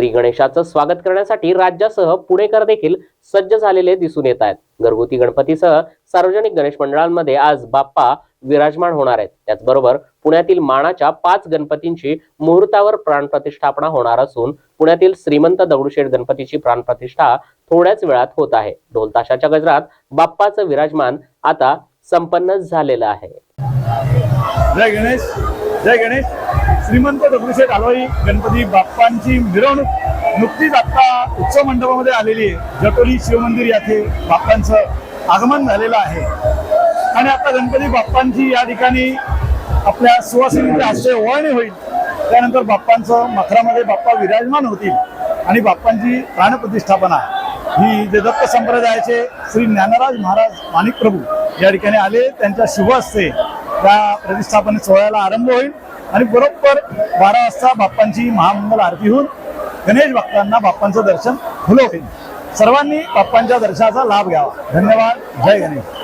श्री गणेशाचं स्वागत करण्यासाठी राज्यासह पुणेकर देखील सज्ज झालेले दिसून येत आहेत. घरगुती गणपतीसह सार्वजनिक गणेश मंडळांमध्ये आज बाप्पा विराजमान होणार आहेत. त्याचबरोबर पुण्यातील मानाच्या पाच गणपतींची मुहूर्तावर प्राणप्रतिष्ठापना होणार असून पुण्यातील श्रीमंत दगडूशेठ गणपतीची प्राणप्रतिष्ठा थोड्याच वेळात होत आहे. ढोलताशाच्या गजरात बाप्पाचं विराजमान आता संपन्न झालेलं आहे. जय गणेश. जय गणेश. श्रीमंत दगडूशेठ हलवाई गणपती बाप्पांची मिरवणूक नुकतीच आता उत्सव मंडपामध्ये आलेली आहे. जटोली शिवमंदिर येथे बाप्पांचं आगमन झालेलं आहे. आणि आता गणपती बाप्पांची या ठिकाणी आपल्या सुवासिनीच्या हस्ते ओळणी होईल. त्यानंतर बाप्पांचं मखरामध्ये बाप्पा विराजमान होतील. आणि बाप्पांची प्राणप्रतिष्ठापना. ही जे दत्त संप्रदायाचे श्री ज्ञानराज महाराज माणिक प्रभू या ठिकाणी आले. त्यांच्या शुभ असते त्या प्रतिष्ठापन सोहळ्याला आरंभ होईल. आणि बरोबर बारा वाजता बाप्पांची महामंगल आरती होऊन गणेश भक्तांना बाप्पांचं दर्शन खुलं होईल. सर्वांनी बाप्पांच्या दर्शनाचा लाभ घ्यावा. धन्यवाद. जय गणेश.